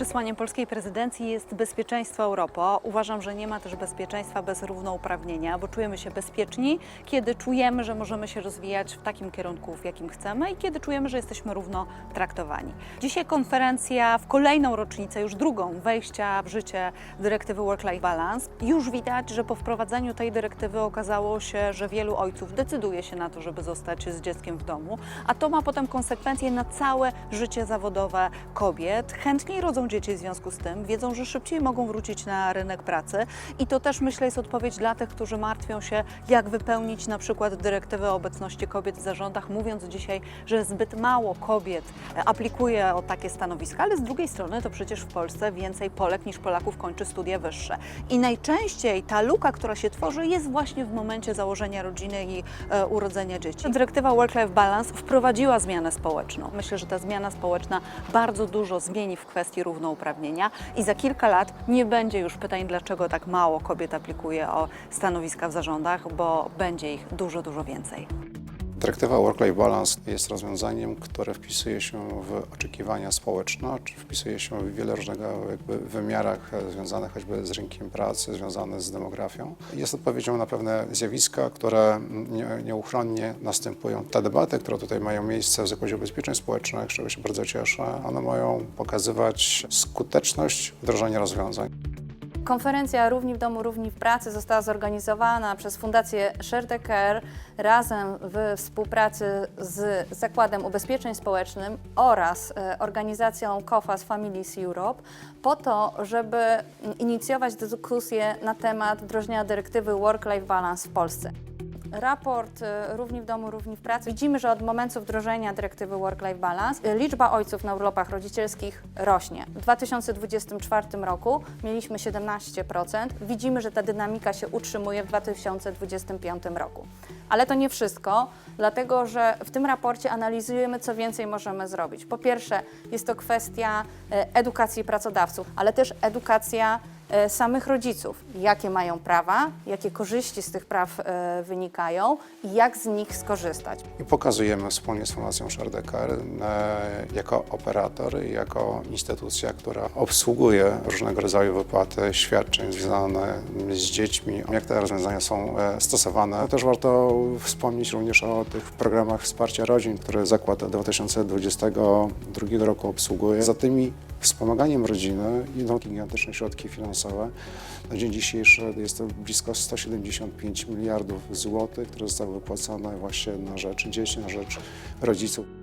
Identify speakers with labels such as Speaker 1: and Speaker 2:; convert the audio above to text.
Speaker 1: Przesłaniem polskiej prezydencji jest bezpieczeństwo Europy. Uważam, że nie ma też bezpieczeństwa bez równouprawnienia, bo czujemy się bezpieczni, kiedy czujemy, że możemy się rozwijać w takim kierunku, w jakim chcemy i kiedy czujemy, że jesteśmy równo traktowani. Dzisiaj konferencja w kolejną rocznicę, już drugą wejścia w życie dyrektywy Work-Life Balance. Już widać, że po wprowadzeniu tej dyrektywy okazało się, że wielu ojców decyduje się na to, żeby zostać z dzieckiem w domu, a to ma potem konsekwencje na całe życie zawodowe kobiet. Chętniej rodzą dzieci w związku z tym, wiedzą, że szybciej mogą wrócić na rynek pracy i to też myślę jest odpowiedź dla tych, którzy martwią się, jak wypełnić na przykład dyrektywę o obecności kobiet w zarządach, mówiąc dzisiaj, że zbyt mało kobiet e, aplikuje o takie stanowiska, ale z drugiej strony to przecież w Polsce więcej Polek niż Polaków kończy studia wyższe. I najczęściej ta luka, która się tworzy, jest właśnie w momencie założenia rodziny i e, urodzenia dzieci. Dyrektywa Work-Life Balance wprowadziła zmianę społeczną. Myślę, że ta zmiana społeczna bardzo dużo zmieni w kwestii równouprawnienia i za kilka lat nie będzie już pytań, dlaczego tak mało kobiet aplikuje o stanowiska w zarządach, bo będzie ich dużo, dużo więcej.
Speaker 2: Dyrektywa Work-Life Balance jest rozwiązaniem, które wpisuje się w oczekiwania społeczne, wpisuje się w wiele różnego jakby wymiarach związanych choćby z rynkiem pracy, związanych z demografią. Jest odpowiedzią na pewne zjawiska, które nie, nieuchronnie następują. Te debaty, które tutaj mają miejsce w Zakładzie Ubezpieczeń Społecznych, z czego się bardzo cieszę, one mają pokazywać skuteczność wdrażania rozwiązań.
Speaker 3: Konferencja Równi w domu, równi w pracy została zorganizowana przez Fundację Share Care razem w współpracy z Zakładem Ubezpieczeń Społecznym oraz e, organizacją COFAS Families Europe po to, żeby inicjować dyskusję na temat wdrożenia dyrektywy Work-Life Balance w Polsce. Raport e, Równi w domu, równi w pracy. Widzimy, że od momentu wdrożenia dyrektywy Work-Life Balance e, liczba ojców na urlopach rodzicielskich rośnie. W 2024 roku mieliśmy 17%. Widzimy, że ta dynamika się utrzymuje w 2025 roku. Ale to nie wszystko, dlatego że w tym raporcie analizujemy, co więcej możemy zrobić. Po pierwsze, jest to kwestia e, edukacji pracodawców, ale też edukacja samych rodziców, jakie mają prawa, jakie korzyści z tych praw e, wynikają i jak z nich skorzystać.
Speaker 2: I pokazujemy wspólnie z Fundacją Szardekar e, jako operator i jako instytucja, która obsługuje różnego rodzaju wypłaty świadczeń związane z dziećmi, jak te rozwiązania są e, stosowane. Też warto wspomnieć również o tych programach wsparcia rodzin, które zakład od 2022 roku obsługuje. Za tymi wspomaganiem rodziny idą gigantyczne środki finansowe. Na dzień dzisiejszy jest to blisko 175 miliardów złotych, które zostały wypłacone właśnie na rzecz dzieci, na rzecz rodziców.